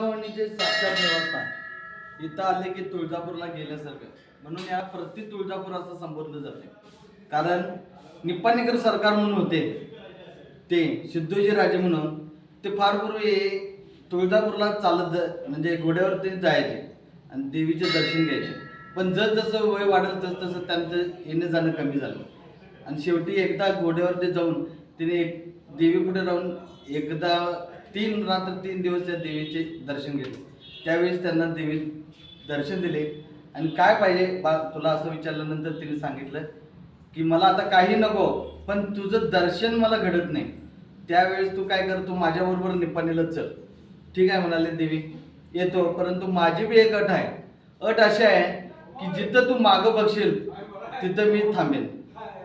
तुळजाभवानीचे साक्षात देवस्थान इथं आले की तुळजापूरला गेल्यासारखं. म्हणून या प्रति तुळजापूर असं संबोधलं जाते. कारण निप्पाणीकर सरकार म्हणून होते. ते सिद्धोजी राजे म्हणून. ते फार पूर्वी तुळजापूरला चालत म्हणजे म्हणजे घोड्यावरती जायचे. आणि देवीचे दर्शन घ्यायचे. पण जसजसं वय वाढेल तस तसं त्यांचं येणं जाणं कमी झालं. आणि शेवटी एकदा घोड्यावरती जाऊन तिने एक देवी पुढे राहून एकदा तीन रात्र तीन दिवस त्या देवीचे दर्शन घेतले. त्यावेळेस त्यांना देवी दर्शन दिले. आणि काय पाहिजे? बा तुला असं विचारल्यानंतर तिने सांगितलं की मला आता काही नको पण तुझं दर्शन मला घडत नाही. त्यावेळेस तू काय कर तू माझ्याबरोबर निपाणीला चल. ठीक आहे म्हणाले देवी. येतो परंतु माझी बी एक अट आहे. अट अशी आहे की जिथं तू मागं बघशील तिथं मी थांबेन.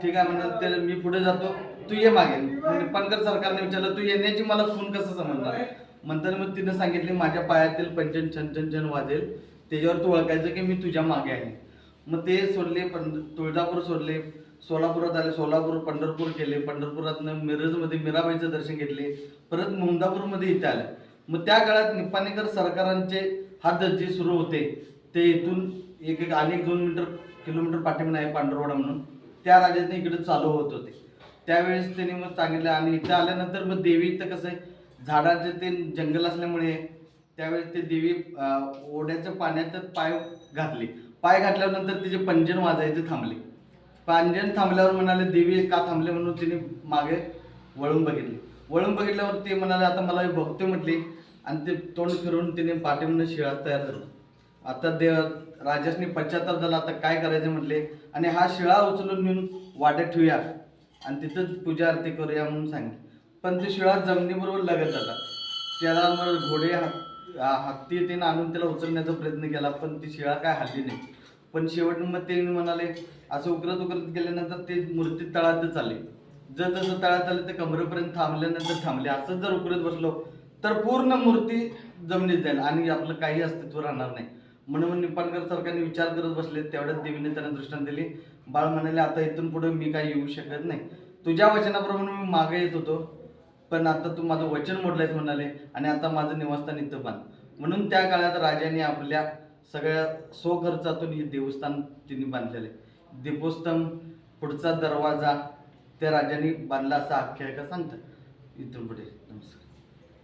ठीक आहे म्हणाल तर मी पुढे जातो. तू ये मागे. म्हणजे पनकर सरकारने विचारलं तू येण्याची मला खून कसं समजणार? नंतर मग तिनं सांगितले माझ्या पायातील पंचन छन छन छन वाजेल. त्याच्यावर तू ओळखायचं की मी तुझ्या मागे आहे. मग ते सोडले पण तुळजापूर सोडले सोलापुरात आले. सोलापूर पंढरपूर केले. पंढरपुरातनं मिरजमध्ये मीराबाईचं दर्शन घेतले. परत मुंदापूरमध्ये इथे आले. मग त्या काळात निपाणेकर सरकारांचे हात जे सुरू होते. ते इथून एक एक अनेक दोन मीटर किलोमीटर पाठिंबा आहे पांढरवाडा म्हणून. त्या राज्यातनं इकडे चालू होत होते. त्यावेळेस त्यांनी मग सांगितलं आणि इथं आल्यानंतर मग देवी इथं कसं आहे झाडाचे ते जंगल असल्यामुळे त्यावेळेस ते देवी ओढ्याच्या पाण्यात पाय घातले. पाय घातल्यानंतर तिचे पंजन वाजायचे थांबले. पंजन थांबल्यावर म्हणाले देवी का थांबले? म्हणून तिने मागे वळून बघितले. वळून बघितल्यावर ते म्हणाले आता मला हे बघतोय म्हटले. आणि ते तोंड फिरून तिने पाठीमधून शिळा तयार झाला. आता देव राजासनी पश्चाताप झाला. आता काय करायचं म्हटले? आणि हा शिळा उचलून नेऊन वाट्यात ठेवूया. आणि तिथंच पूजा आरती करूया म्हणून सांगितलं. पण ते शिळा जमिनीबरोबर लगत जातात. त्याला मग घोडे हा- हत्ती ते आणून त्याला उचलण्याचा प्रयत्न केला पण ती शिळा काय हल्ली नाही. पण शेवट मग ते म्हणाले असं उकरत उकरत गेल्यानंतर ते मूर्ती तळातच आले जर जसं तळात आले ते कमरेपर्यंत थांबल्यानंतर थांबले. असंच जर उकरत बसलो तर पूर्ण मूर्ती जमिनीत जाईल आणि आपलं काही अस्तित्व राहणार नाही. म्हणून निपाणकर सरकारने विचार करत बसले तेवढ्याच देवीने त्यांना दृष्टांत दिली. बाळ म्हणाले आता इथून पुढे मी काही येऊ शकत नाही. तुझ्या वचनाप्रमाणे मी मागे येत होतो पण आता तू माझं वचन मोडलंयस म्हणाले आणि आता माझं निवासस्थान इथं बांध म्हणून त्या काळात राजाने आपल्या सगळ्या स्वखर्चातून हे देवस्थान तिने बांधलेले. दीपोस्तम पुढचा दरवाजा त्या राजाने बांधला असा आख्यायिका सांगतात. इथून पुढे.